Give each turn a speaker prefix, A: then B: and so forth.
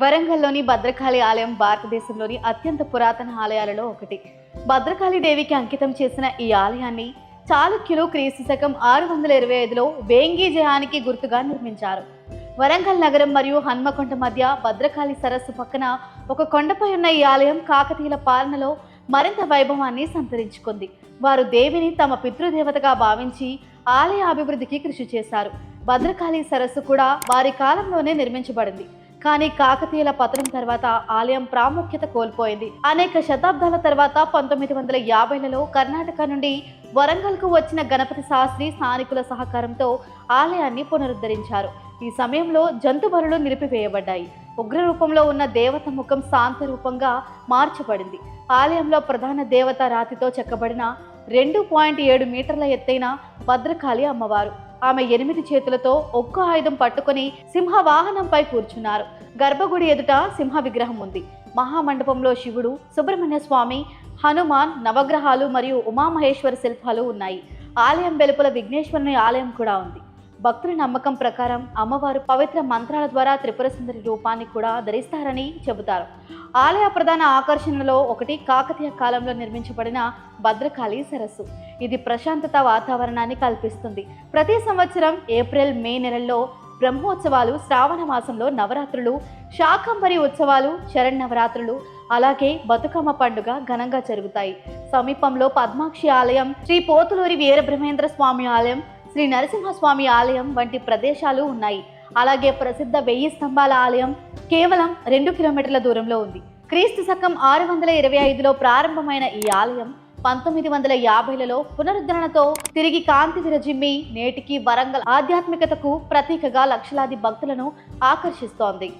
A: వరంగల్లోని భద్రకాళి ఆలయం భారతదేశంలోని అత్యంత పురాతన ఆలయాలలో ఒకటి. భద్రకాళి దేవికి అంకితం చేసిన ఈ ఆలయాన్ని చాళుక్యులు క్రీస్తు శకం ఆరు వందల ఇరవై ఐదులో వేంగి జయానికి గుర్తుగా నిర్మించారు. వరంగల్ నగరం మరియు హన్మకొండ మధ్య భద్రకాళి సరస్సు పక్కన ఒక కొండపై ఉన్న ఈ ఆలయం కాకతీయుల పాలనలో మరింత వైభవాన్ని సంతరించుకుంది. వారు దేవిని తమ పితృదేవతగా భావించి ఆలయ అభివృద్ధికి కృషి చేశారు. భద్రకాళి సరస్సు కూడా వారి కాలంలోనే నిర్మించబడింది. కానీ కాకతీయుల పతనం తర్వాత ఆలయం ప్రాముఖ్యత కోల్పోయింది. అనేక శతాబ్దాల తర్వాత పంతొమ్మిది వందల యాభైలలో కర్ణాటక నుండి వరంగల్కు వచ్చిన గణపతి శాస్త్రి స్థానికుల సహకారంతో ఆలయాన్ని పునరుద్ధరించారు. ఈ సమయంలో జంతు నిలిపివేయబడ్డాయి. ఉగ్ర రూపంలో ఉన్న దేవత ముఖం శాంత రూపంగా మార్చబడింది. ఆలయంలో ప్రధాన దేవత రాతితో చెక్కబడిన రెండు పాయింట్ ఏడు మీటర్ల ఎత్తైన భద్రకాళి అమ్మవారు. ఆమె ఎనిమిది చేతులతో ఒక్క ఆయుధం పట్టుకొని సింహ వాహనంపై కూర్చున్నారు. గర్భగుడి ఎదుట సింహ విగ్రహం ఉంది. మహామండపంలో శివుడు సుబ్రహ్మణ్య స్వామి హనుమాన్ నవగ్రహాలు మరియు ఉమామహేశ్వర శిల్పాలు ఉన్నాయి. ఆలయం వెలుపల విఘ్నేశ్వరుని ఆలయం కూడా ఉంది. భక్తుల నమ్మకం ప్రకారం అమ్మవారు పవిత్ర మంత్రాల ద్వారా త్రిపుర సుందరి రూపాన్ని కూడా ధరిస్తారని చెబుతారు. ఆలయ ప్రధాన ఆకర్షణలో ఒకటి కాకతీయ కాలంలో నిర్మించబడిన భద్రకాళి సరస్సు. ఇది ప్రశాంతత వాతావరణాన్ని కల్పిస్తుంది. ప్రతి సంవత్సరం ఏప్రిల్ మే నెలల్లో బ్రహ్మోత్సవాలు శ్రావణ మాసంలో నవరాత్రులు శాకంబరి ఉత్సవాలు శరణ్ నవరాత్రులు అలాగే బతుకమ్మ పండుగ ఘనంగా జరుగుతాయి. సమీపంలో పద్మాక్షి ఆలయం శ్రీ పోతులూరి వీరబ్రహ్మేంద్ర స్వామి ఆలయం శ్రీ నరసింహస్వామి ఆలయం వంటి ప్రదేశాలు ఉన్నాయి. అలాగే ప్రసిద్ధ వెయ్యి స్తంభాల ఆలయం కేవలం రెండు కిలోమీటర్ల దూరంలో ఉంది. క్రీస్తు శకం ఆరు వందల ఇరవై ఐదులో ప్రారంభమైన ఈ ఆలయం పంతొమ్మిది వందల యాభైలలో పునరుద్ధరణతో తిరిగి కాంతి విరజిమ్మి నేటికి వరంగల్ ఆధ్యాత్మికతకు ప్రతీకగా లక్షలాది భక్తులను ఆకర్షిస్తోంది.